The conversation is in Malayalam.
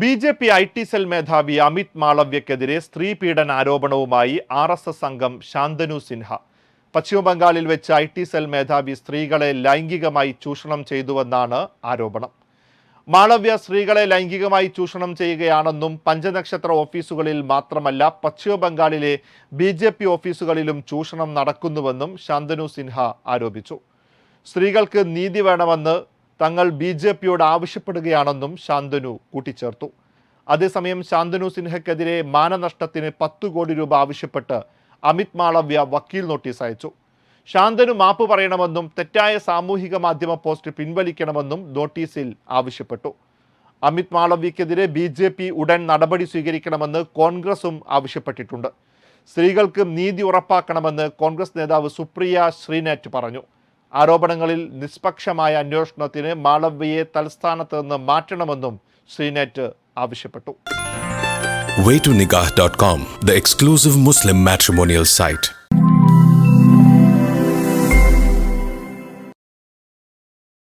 B J P I T cell മേധാവി അമിത് മാളവ്യക്കെതിരെ സ്ത്രീ പീഡന ആരോപണവുമായി ആർ എസ് എസ് അംഗം ശാന്തനു സിൻഹ. പശ്ചിമബംഗാളിൽ വെച്ച് ഐ ടി സെൽ മേധാവി സ്ത്രീകളെ ലൈംഗികമായി ചൂഷണം ചെയ്തുവെന്നാണ് ആരോപണം. മാളവ്യ സ്ത്രീകളെ ലൈംഗികമായി ചൂഷണം ചെയ്യുകയാണെന്നും പഞ്ചനക്ഷത്ര ഓഫീസുകളിൽ മാത്രമല്ല പശ്ചിമബംഗാളിലെ ബി ജെ പി ഓഫീസുകളിലും ചൂഷണം നടക്കുന്നുവെന്നും ശാന്തനു സിൻഹ ആരോപിച്ചു. സ്ത്രീകൾക്ക് നീതി വേണമെന്ന് തങ്ങൾ ബി ജെ പിയോട് ആവശ്യപ്പെടുകയാണെന്നും ശാന്തനു കൂട്ടിച്ചേർത്തു. അതേസമയം ശാന്തനു സിൻഹയ്ക്കെതിരെ മാനനഷ്ടത്തിന് പത്ത് കോടി രൂപ ആവശ്യപ്പെട്ട് അമിത് മാളവ്യ വക്കീൽ നോട്ടീസ് അയച്ചു. ശാന്തനു മാപ്പ് പറയണമെന്നും തെറ്റായ സാമൂഹിക മാധ്യമ പോസ്റ്റ് പിൻവലിക്കണമെന്നും നോട്ടീസിൽ ആവശ്യപ്പെട്ടു. അമിത് മാളവ്യക്കെതിരെ ബി ജെ പി ഉടൻ നടപടി സ്വീകരിക്കണമെന്ന് കോൺഗ്രസും ആവശ്യപ്പെട്ടിട്ടുണ്ട്. സ്ത്രീകൾക്ക് നീതി ഉറപ്പാക്കണമെന്ന് കോൺഗ്രസ് നേതാവ് സുപ്രിയ ശ്രീനാറ്റ് പറഞ്ഞു. ആരോപണങ്ങളിൽ നിഷ്പക്ഷമായ അന്വേഷണത്തിന് മാളവ്യയെ തലസ്ഥാനത്ത് നിന്ന് മാറ്റണമെന്നും ശ്രീനാറ്റ് ആവശ്യപ്പെട്ടു waytonikah.com, the exclusive Muslim matrimonial site.